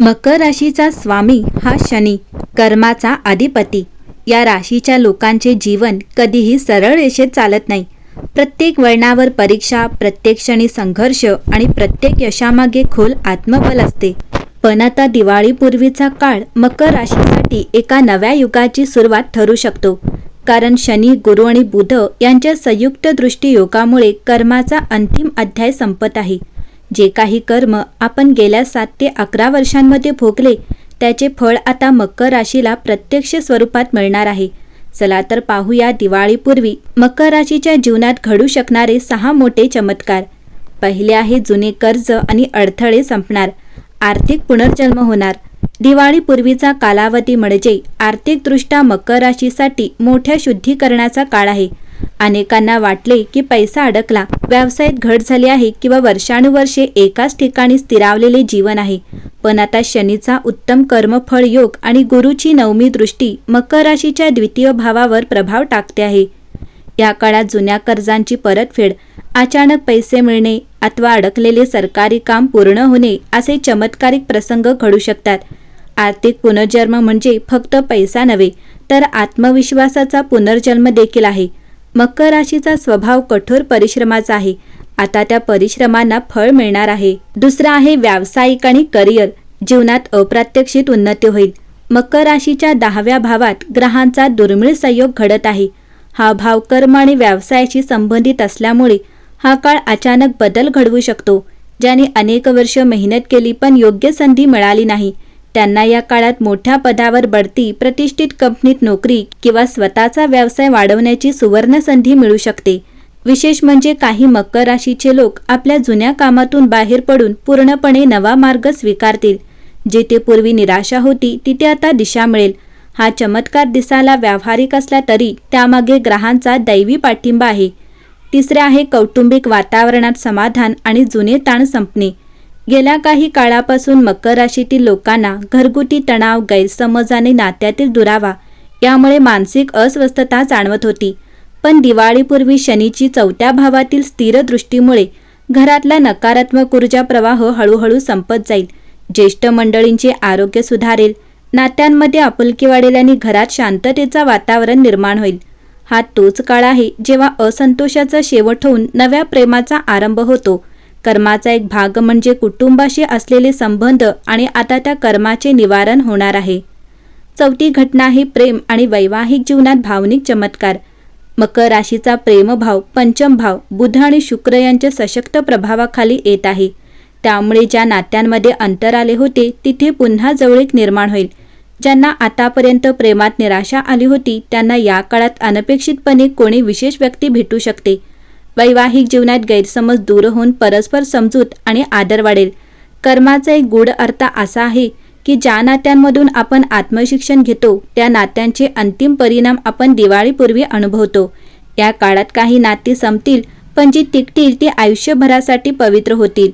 मकर राशीचा स्वामी हा शनी कर्माचा अधिपती. या राशीच्या लोकांचे जीवन कधीही सरळ रेषेत चालत नाही. प्रत्येक वळणावर परीक्षा प्रत्येक क्षणी संघर्ष आणि प्रत्येक यशामागे खोल आत्मबल असते. पण आता दिवाळीपूर्वीचा काळ मकर राशीसाठी एका नव्या युगाची सुरुवात ठरू शकतो. कारण शनी गुरु आणि बुध यांच्या संयुक्त दृष्टी योगामुळे कर्माचा अंतिम अध्याय संपत आहे. जे काही कर्म आपण गेल्या सात ते अकरा वर्षांमध्ये भोगले त्याचे फळ आता मकर राशीला प्रत्यक्ष स्वरूपात मिळणार आहे. चला तर पाहूया दिवाळीपूर्वी मकर राशीच्या जीवनात घडू शकणारे सहा मोठे चमत्कार. पहिले आहे जुने कर्ज आणि अडथळे संपणार. आर्थिक पुनर्जन्म होणार. दिवाळीपूर्वीचा कालावधी म्हणजे आर्थिकदृष्ट्या मकर राशीसाठी मोठ्या शुद्धीकरणाचा काळ आहे. अनेकांना वाटले की पैसा अडकला व्यवसायात घट झाली आहे किंवा वर्षानुवर्षे एकाच ठिकाणी स्थिरावलेले जीवन आहे. पण आता शनीचा उत्तम कर्मफळ योग आणि गुरुची नवमी दृष्टी मकर राशीच्या द्वितीय भावावर प्रभाव टाकते आहे. या काळात जुन्या कर्जांची परतफेड अचानक पैसे मिळणे अथवा अडकलेले सरकारी काम पूर्ण होणे असे चमत्कारिक प्रसंग घडू शकतात. आर्थिक पुनर्जन्म म्हणजे फक्त पैसा नव्हे तर आत्मविश्वासाचा पुनर्जन्म देखील आहे. मकर राशीचा स्वभाव कठोर परिश्रमाचा आहे. आता त्या परिश्रमांना फळ मिळणार आहे. दुसरा आहे व्यावसायिक आणि करिअर. जीवनात अप्रात्यक्षित उन्नती होईल. मकर राशीच्या दहाव्या भावात ग्रहांचा दुर्मिळ संयोग घडत आहे. हा भाव कर्म आणि व्यवसायाशी संबंधित असल्यामुळे हा काळ अचानक बदल घडवू शकतो. ज्याने अनेक वर्ष मेहनत केली पण योग्य संधी मिळाली नाही. त्यांना या काळात मोठ्या पदावर बढती प्रतिष्ठित कंपनीत नोकरी किंवा स्वतःचा व्यवसाय वाढवण्याची सुवर्ण संधी मिळू शकते. विशेष म्हणजे काही मकर राशीचे लोक आपल्या जुन्या कामातून बाहेर पडून पूर्णपणे नवा मार्ग स्वीकारतील. जिथे पूर्वी निराशा होती तिथे आता दिशा मिळेल. हा चमत्कार दिसायला व्यावहारिक असला तरी त्यामागे ग्रहांचा दैवी पाठिंबा आहे. तिसरे आहे कौटुंबिक वातावरणात समाधान आणि जुने ताण संपणे. गेल्या काही काळापासून मकर राशीतील लोकांना घरगुती तणाव गैरसमज आणि नात्यातील दुरावा यामुळे मानसिक अस्वस्थता जाणवत होती. पण दिवाळीपूर्वी शनीची चौथ्या भावातील स्थिर दृष्टीमुळे घरातला नकारात्मक ऊर्जा प्रवाह हळूहळू संपत जाईल. ज्येष्ठ मंडळींचे आरोग्य सुधारेल नात्यांमध्ये आपुलकी वाढेल आणि घरात शांततेचा वातावरण निर्माण होईल. हा तोच काळ आहे जेव्हा असंतोषाचा शेवट होऊन नव्या प्रेमाचा आरंभ होतो. कर्माचा एक भाग म्हणजे कुटुंबाशी असलेले संबंध आणि आता त्या कर्माचे निवारण होणार आहे. चौथी घटना ही प्रेम आणि वैवाहिक जीवनात भावनिक चमत्कार. मकर राशीचा प्रेमभाव पंचम भाव बुध आणि शुक्र यांच्या सशक्त प्रभावाखाली येत आहे. त्यामुळे ज्या नात्यांमध्ये अंतर आले होते तिथे पुन्हा जवळीक निर्माण होईल. ज्यांना आतापर्यंत प्रेमात निराशा आली होती त्यांना या काळात अनपेक्षितपणे कोणी विशेष व्यक्ती भेटू शकते. वैवाहिक जीवनात गैरसमज दूर होऊन परस्पर समजूत आणि आदर वाढेल. कर्माचा एक गूढ अर्थ असा आहे की ज्या नात्यांमधून आपण आत्मशिक्षण घेतो त्या नात्यांचे अंतिम परिणाम आपण दिवाळीपूर्वी अनुभवतो. या काळात काही नाती संपतील पण जी टिकतील ती आयुष्यभरासाठी पवित्र होतील.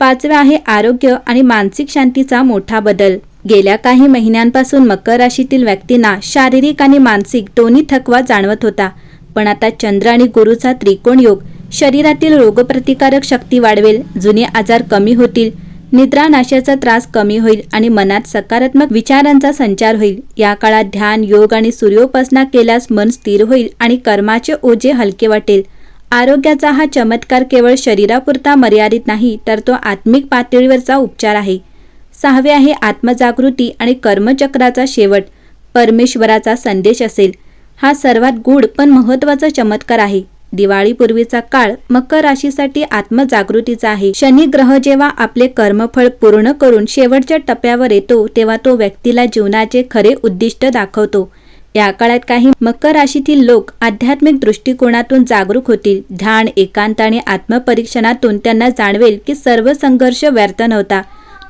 पाचवे आहे आरोग्य आणि मानसिक शांतीचा मोठा बदल. गेल्या काही महिन्यांपासून मकर राशीतील व्यक्तींना शारीरिक आणि मानसिक दोन्ही थकवा जाणवत होता. पण आता चंद्र आणि गुरुचा त्रिकोण योग शरीरातील रोगप्रतिकारक शक्ती वाढवेल जुने आजार कमी होतील निद्रानाशाचा त्रास कमी होईल आणि मनात सकारात्मक विचारांचा संचार होईल. या काळात ध्यान योग आणि सूर्योपासना केल्यास मन स्थिर होईल आणि कर्माचे ओझे हलके वाटेल. आरोग्याचा हा चमत्कार केवळ शरीरापुरता मर्यादित नाही तर तो आत्मिक पातळीवरचा उपचार आहे. सहावे आहे आत्मजागृती आणि कर्मचक्राचा शेवट. परमेश्वराचा संदेश असेल. हा सर्वात गूढ पण महत्त्वाचा चमत्कार आहे. दिवाळीपूर्वीचा काळ मकर राशीसाठी आत्मजागृतीचा आहे. शनी ग्रह जेव्हा आपले कर्मफळ पूर्ण करून शेवटच्या टप्प्यावर येतो तेव्हा तो व्यक्तीला जीवनाचे खरे उद्दिष्ट दाखवतो. या काळात काही मकर राशीतील लोक आध्यात्मिक दृष्टिकोनातून जागरूक होतील. ध्यान एकांत आणि आत्मपरीक्षणातून त्यांना जाणवेल की सर्व संघर्ष व्यर्थ नव्हता.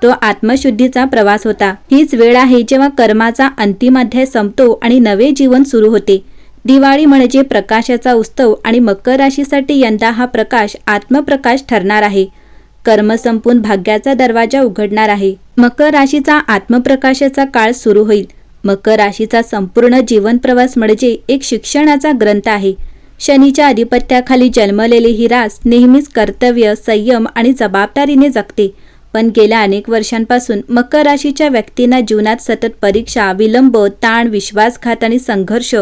तो आत्मशुद्धीचा प्रवास होता. हीच वेळ आहे जेव्हा कर्माचा अंतिम अध्याय संपतो आणि नवे जीवन सुरू होते. दिवाळी म्हणजे प्रकाशाचा उत्सव आणि मकर राशीसाठी यंदा हा प्रकाश आत्मप्रकाश ठरणार आहे. कर्म संपून भाग्याचा दरवाजा उघडणार आहे. मकर राशीचा आत्मप्रकाशाचा काळ सुरू होईल. मकर राशीचा संपूर्ण जीवन प्रवास म्हणजे एक शिक्षणाचा ग्रंथ आहे. शनीच्या अधिपत्याखाली जन्मलेली ही रास नेहमीच कर्तव्य संयम आणि जबाबदारीने जगते. पण गेल्या अनेक वर्षांपासून मकर राशीच्या व्यक्तींना जीवनात सतत परीक्षा विलंब ताण विश्वासघात आणि संघर्ष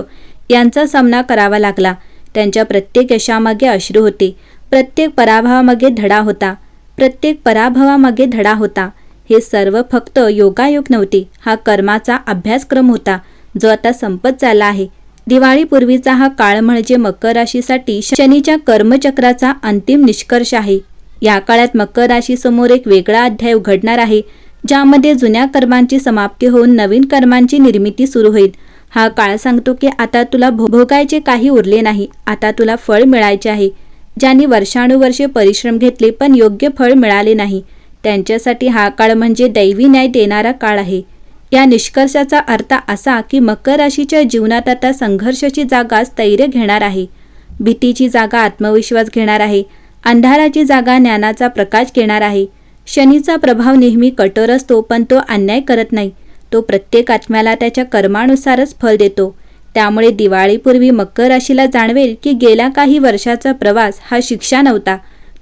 यांचा सामना करावा लागला. त्यांच्या प्रत्येक यशामागे अश्रू होते. प्रत्येक पराभवामागे धडा होता. प्रत्येक पराभवामागे धडा होता. हे सर्व फक्त योगायोग नव्हते हा कर्माचा अभ्यासक्रम होता जो आता संपत चालला आहे. दिवाळीपूर्वीचा हा काळ म्हणजे मकर राशीसाठी शनीच्या कर्मचक्राचा अंतिम निष्कर्ष आहे. या काळात मकर राशीसमोर एक वेगळा अध्याय उघडणार आहे ज्यामध्ये जुन्या कर्मांची समाप्ती होऊन नवीन कर्मांची निर्मिती सुरू होईल. हा काळ सांगतो की आता तुला भोगायचे काही उरले नाही आता तुला फळ मिळायचे आहे. ज्यांनी वर्षानुवर्षे परिश्रम घेतले पण योग्य फळ मिळाले नाही त्यांच्यासाठी हा काळ म्हणजे दैवी न्याय देणारा काळ आहे. या निष्कर्षाचा अर्थ असा की मकर राशीच्या जीवनात आता संघर्षाची जागा स्थैर्य घेणार आहे. भीतीची जागा आत्मविश्वास घेणार आहे. अंधाराची जागा ज्ञानाचा प्रकाश घेणार आहे. शनीचा प्रभाव नेहमी कठोर असतो पण तो अन्याय करत नाही. तो प्रत्येक आत्म्याला त्याच्या कर्मानुसारच फल देतो. त्यामुळे दिवाळीपूर्वी मकर राशीला जाणवेल की गेल्या काही वर्षाचा प्रवास हा शिक्षा नव्हता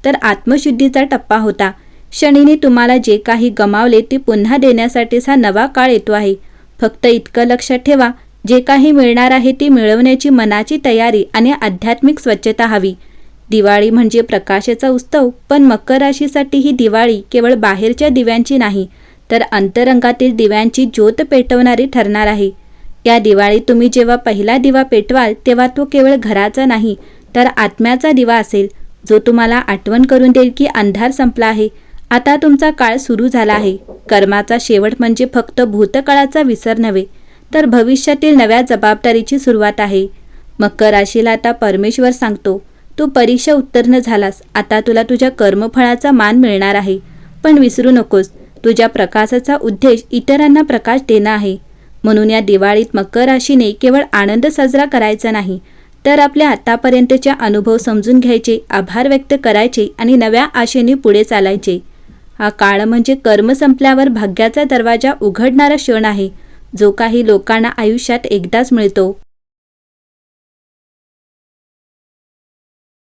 तर आत्मशुद्धीचा टप्पा होता. शनीने तुम्हाला जे काही गमावले ते पुन्हा देण्यासाठीच हा नवा काळ येतो आहे. फक्त इतकं लक्षात ठेवा जे काही मिळणार आहे ते मिळवण्याची मनाची तयारी आणि आध्यात्मिक स्वच्छता हवी. दिवाळी म्हणजे प्रकाशाचा उत्सव पण मकर राशीसाठी ही दिवाळी केवळ बाहेरच्या दिव्यांची नाही तर अंतरंगातील दिव्यांची ज्योत पेटवणारी ठरणार आहे. या दिवाळीत तुम्ही जेव्हा पहिला दिवा पेटवाल तेव्हा तो केवळ घराचा नाही तर आत्म्याचा दिवा असेल जो तुम्हाला आठवण करून देईल की अंधार संपला आहे. आता तुमचा काळ सुरू झाला आहे. कर्माचा शेवट म्हणजे फक्त भूतकाळाचा विसर नव्हे तर भविष्यातील नव्या जबाबदारीची सुरुवात आहे. मकर राशीला आता परमेश्वर सांगतो तू परीक्षा उत्तीर्ण झालास. आता तुला तुझ्या कर्मफळाचा मान मिळणार आहे. पण विसरू नकोस. तुझ्या प्रकाशाचा उद्देश इतरांना प्रकाश देणं आहे. म्हणून या दिवाळीत मकर राशीने केवळ आनंद साजरा करायचा नाही तर आपल्या आतापर्यंतचे अनुभव समजून घ्यायचे आभार व्यक्त करायचे आणि नव्या आशेने पुढे चालायचे. हा काळ म्हणजे कर्म संपल्यावर भाग्याचा दरवाजा उघडणारा क्षण आहे. जो काही लोकांना आयुष्यात एकदाच मिळतो.